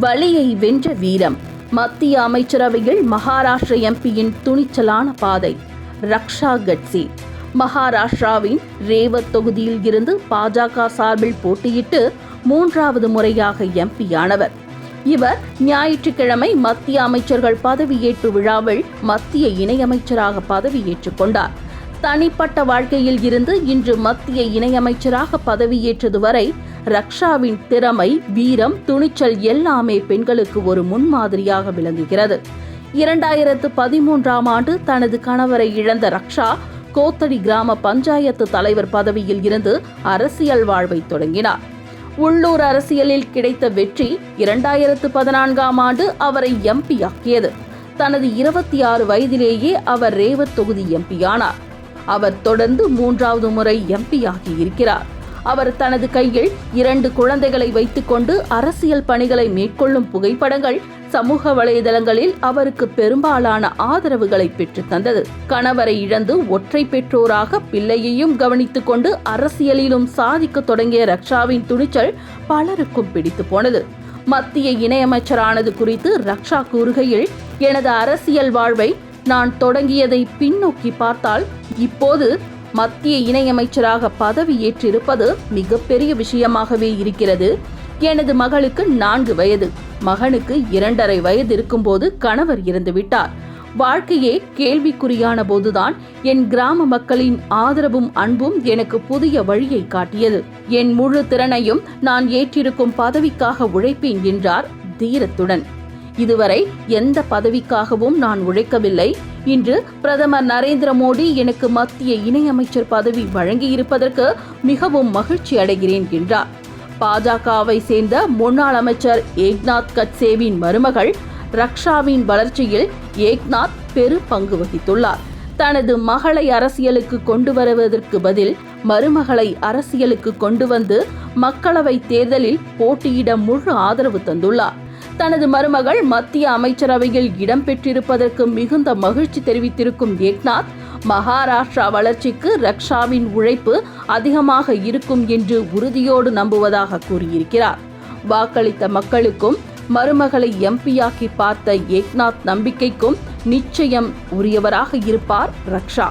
வலியை வென்ற வீரம். மத்திய அமைச்சரவையில் மகாராஷ்டிர எம்பியின் துணிச்சலான பாதை. ரக்ஷா கட்சி. மகாராஷ்டிராவின் ரேவத் தொகுதியில் இருந்து பாஜக சார்பில் போட்டியிட்டு மூன்றாவது முறையாக எம்பியானவர். இவர் ஞாயிற்றுக்கிழமை மத்திய அமைச்சர்கள் பதவியேற்பு விழாவில் மத்திய இணையமைச்சராக பதவியேற்றுக் கொண்டார். தனிப்பட்ட வாழ்க்கையில் இருந்து இன்று மத்திய இணையமைச்சராக பதவியேற்றது வரை ரக்ஷாவின் திறமை வீரம் துணிச்சல் எல்லாமே பெண்களுக்கு ஒரு முன்மாதிரியாக விளங்குகிறது. இரண்டாயிரத்து பதிமூன்றாம் ஆண்டு தனது கணவரை இழந்த ரக்ஷா கோத்தடி கிராம பஞ்சாயத்து தலைவர் பதவியில் இருந்து அரசியல் வாழ்வை தொடங்கினார். உள்ளூர் அரசியலில் கிடைத்த வெற்றி இரண்டாயிரத்து பதினான்காம் ஆண்டு அவரை எம்பியாக்கியது தனது இருபத்தி ஆறு வயதிலேயே அவர் ரேவத் தொகுதி எம்பியானார் அவர் தொடர்ந்து மூன்றாவது முறை எம்பியாகி இருக்கிறார். அவர் தனது கையில் இரண்டு குழந்தைகளை வைத்துக்கொண்டு அரசியல் பணிகளை மேற்கொள்ளும் புகைப்படங்கள் சமூக வலைதளங்களில் அவருக்கு பெரும்பாலான ஆதரவுகளை பெற்றுத் தந்தது. கணவரை இழந்து ஒற்றை பெற்றோராக பிள்ளையையும் கவனித்துக் கொண்டு அரசியலிலும் சாதிக்க தொடங்கிய ரக்ஷாவின் துணிச்சல் பலருக்கும் பிடித்து போனது. மத்திய இணையமைச்சரானது குறித்து ரக்ஷா கூறுகையில் எனது அரசியல் வாழ்வை நான் தொடங்கியதை பின்னோக்கி பார்த்தால் இப்போது மத்திய இணையமைச்சராக பதவி ஏற்றிருப்பது மிகப்பெரிய விஷயமாகவே இருக்கிறது. எனது மகளுக்கு நான்கு வயது. மகனுக்கு இரண்டரை வயது இருக்கும்போது கணவர் இறந்துவிட்டார். வாழ்க்கையே கேள்விக்குறியான போதுதான் என் கிராம மக்களின் ஆதரவும் அன்பும் எனக்கு புதிய வழியை காட்டியது. என் முழு திறனையும் நான் ஏற்றிருக்கும் பதவிக்காக உழைப்பேன் என்றார் தீரத்துடன். இதுவரை எந்த பதவிக்காகவும் நான் உழைக்கவில்லை. இன்று பிரதமர் நரேந்திர மோடி எனக்கு மத்திய இணையமைச்சர் பதவி வழங்கியிருப்பதற்கு மிகவும் மகிழ்ச்சி அடைகிறேன் என்றார். பாஜகவை சேர்ந்த முன்னாள் அமைச்சர் ஏக்நாத் கட்சேவின் மருமகள் ரக்ஷாவின் வளர்ச்சியில் ஏக்நாத் பெரு பங்கு வகித்துள்ளார். தனது மகளை அரசியலுக்கு கொண்டு வருவதற்கு பதில் மருமகளை அரசியலுக்கு கொண்டு வந்து மக்களவை தேர்தலில் போட்டியிட முழு ஆதரவு தந்துள்ளார். தனது மருமகள் மத்திய அமைச்சரவையில் இடம்பெற்றிருப்பதற்கு மிகுந்த மகிழ்ச்சி தெரிவித்திருக்கும் ஏக்நாத் மகாராஷ்டிரா வளர்ச்சிக்கு ரக்ஷாவின் உழைப்பு அதிகமாக இருக்கும் என்று உறுதியோடு நம்புவதாக கூறியிருக்கிறார். வாக்களித்த மக்களுக்கும் மருமகளை எம்பியாக்கி பார்த்த ஏக்நாத் நம்பிக்கைக்கும் நிச்சயம் உரியவராக இருப்பார் ரக்ஷா.